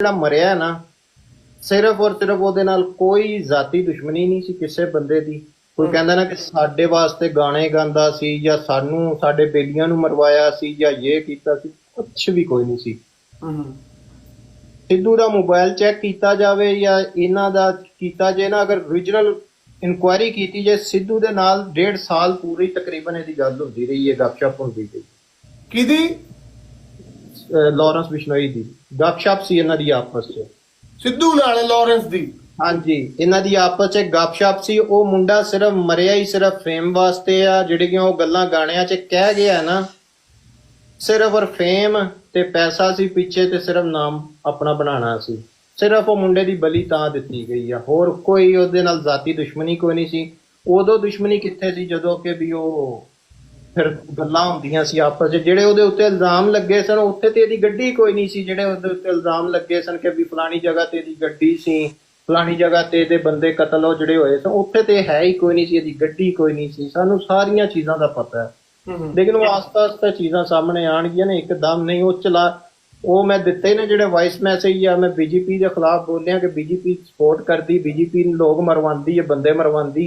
ਜਿਹੜਾ ਮਰਿਆ ਨਾ ਸਿਰਫ ਔਰ ਸਿਰਫ ਉਹਦੇ ਨਾਲ ਕੋਈ ਜ਼ਾਤੀ ਦੁਸ਼ਮਣੀ ਨਹੀਂ ਸੀ ਕਿਸੇ ਬੰਦੇ ਦੀ। ਕੋਈ ਕਹਿੰਦਾ ਨਾ ਕਿ ਸਾਡੇ ਵਾਸਤੇ ਗਾਣੇ ਗਾਉਂਦਾ ਸੀ ਜਾਂ ਸਾਨੂੰ ਸਾਡੇ ਬੇਲੀਆਂ ਨੂੰ ਮਰਵਾਇਆ ਸੀ ਜਾਂ ਇਹ ਕੀਤਾ ਸੀ ਕੁਛ ਵੀ ਕੋਈ ਨਹੀਂ ਸੀ। ਸਿੱਧੂ ਦਾ ਮੋਬਾਈਲ ਚੈੱਕ ਕੀਤਾ ਜਾਵੇ ਜਾਂ ਇਹਨਾਂ ਦਾ ਕੀਤਾ ਜੇ ਨਾ ਅਗਰ origignal ਇਨਕੁਆਇਰੀ ਕੀਤੀ ਜੇ ਸਿੱਧੂ ਦੇ ਨਾਲ ਡੇਢ ਸਾਲ ਪੂਰੀ ਤਕਰੀਬਨ ਇਹਦੀ ਗੱਲ ਹੁੰਦੀ ਰਹੀ ਹੈ ਗੱਪਸ਼ਪ ਹੁੰਦੀ ਰਹੀ। ਅਹ ਲਾਰੈਂਸ ਬਿਸ਼ਨੋਈ ਦੀ। ਗੱਪਸ਼ਪ ਸੀ ਇਹਨਾਂ ਦੀ ਆਪਸ 'ਚ। ਸਿੱਧੂ ਨਾਲ ਲਾਰੈਂਸ ਦੀ। ਹਾਂਜੀ ਇਹਨਾਂ ਦੀ ਆਪਸ 'ਚ ਗੱਪਸ਼ਪ ਸੀ। ਉਹ ਮੁੰਡਾ ਸਿਰਫ ਮਰਿਆ ਹੀ ਸਿਰਫ ਫੇਮ ਵਾਸਤੇ ਆ ਜਿਹੜੀਆਂ ਉਹ ਗੱਲਾਂ ਗਾਣਿਆਂ 'ਚ ਕਹਿ ਗਿਆ ਨਾ। ਸਿਰਫ ਔਰ ਫੇਮ ਤੇ ਪੈਸਾ ਸੀ ਪਿੱਛੇ ਤੇ ਸਿਰਫ ਨਾਮ ਆਪਣਾ ਬਣਾਉਣਾ ਸੀ। ਸਿਰਫ ਉਹ ਮੁੰਡੇ ਦੀ ਬਲੀ ਤਾਂ ਦਿੱਤੀ ਗਈ ਆ। ਹੋਰ ਕੋਈ ਉਹਦੇ ਨਾਲ ਜ਼ਾਤੀ ਦੁਸ਼ਮਣੀ ਕੋਈ ਨਹੀਂ ਸੀ। ਉਦੋਂ ਦੁਸ਼ਮਣੀ ਕਿੱਥੇ ਸੀ? ਜਦੋਂ ਕਿ ਵੀ ਉਹ ਫਿਰ ਗੱਲਾਂ ਹੁੰਦੀਆਂ ਸੀ ਆਪਸ 'ਚ ਜਿਹੜੇ ਉਹਦੇ ਉੱਤੇ ਇਲਜ਼ਾਮ ਲੱਗੇ ਸਨ ਉੱਥੇ ਤੇ ਇਹਦੀ ਗੱਡੀ ਕੋਈ ਨਹੀਂ ਸੀ। ਜਿਹੜੇ ਉਹਦੇ ਉੱਤੇ ਇਲਜ਼ਾਮ ਲੱਗੇ ਸਨ ਕਿ ਵੀ ਫਲਾਣੀ ਜਗ੍ਹਾ ਤੇ ਇਹਦੀ ਗੱਡੀ ਸੀ ਫਲਾਣੀ ਜਗ੍ਹਾ ਤੇ ਇਹਦੇ ਬੰਦੇ ਕਤਲ ਹੋ ਜਿਹੜੇ ਹੋਏ ਸਨ ਉੱਥੇ ਤੇ ਹੈ ਹੀ ਕੋਈ ਨਹੀਂ ਸੀ ਇਹਦੀ ਗੱਡੀ ਕੋਈ ਨਹੀਂ ਸੀ। ਸਾਨੂੰ ਸਾਰੀਆਂ ਚੀਜ਼ਾਂ ਦਾ ਪਤਾ ਹੈ। ਲੇਕਿਨ ਉਹ ਆਸਤਾ ਆਸਤਾ ਚੀਜ਼ਾਂ ਸਾਹਮਣੇ ਆਣਗੀਆਂ ਨੇ ਇੱਕਦਮ ਨਹੀਂ ਉਹ ਚਲਾ ਉਹ ਮੈਂ ਦਿੱਤੇ ਨੇ ਜਿਹੜੇ ਵਾਇਸ ਮੈਸੇਜ ਆ ਮੈਂ ਬੀਜੇਪੀ ਦੇ ਖਿਲਾਫ ਬੋਲਿਆ ਕਿ ਬੀਜੇਪੀ ਸਪੋਰਟ ਕਰਦੀ ਬੀਜੇਪੀ ਨੂੰ ਲੋਕ ਮਰਵਾਉਂਦੀ ਹੈ ਬੰਦੇ ਮਰਵਾਉਂਦੀ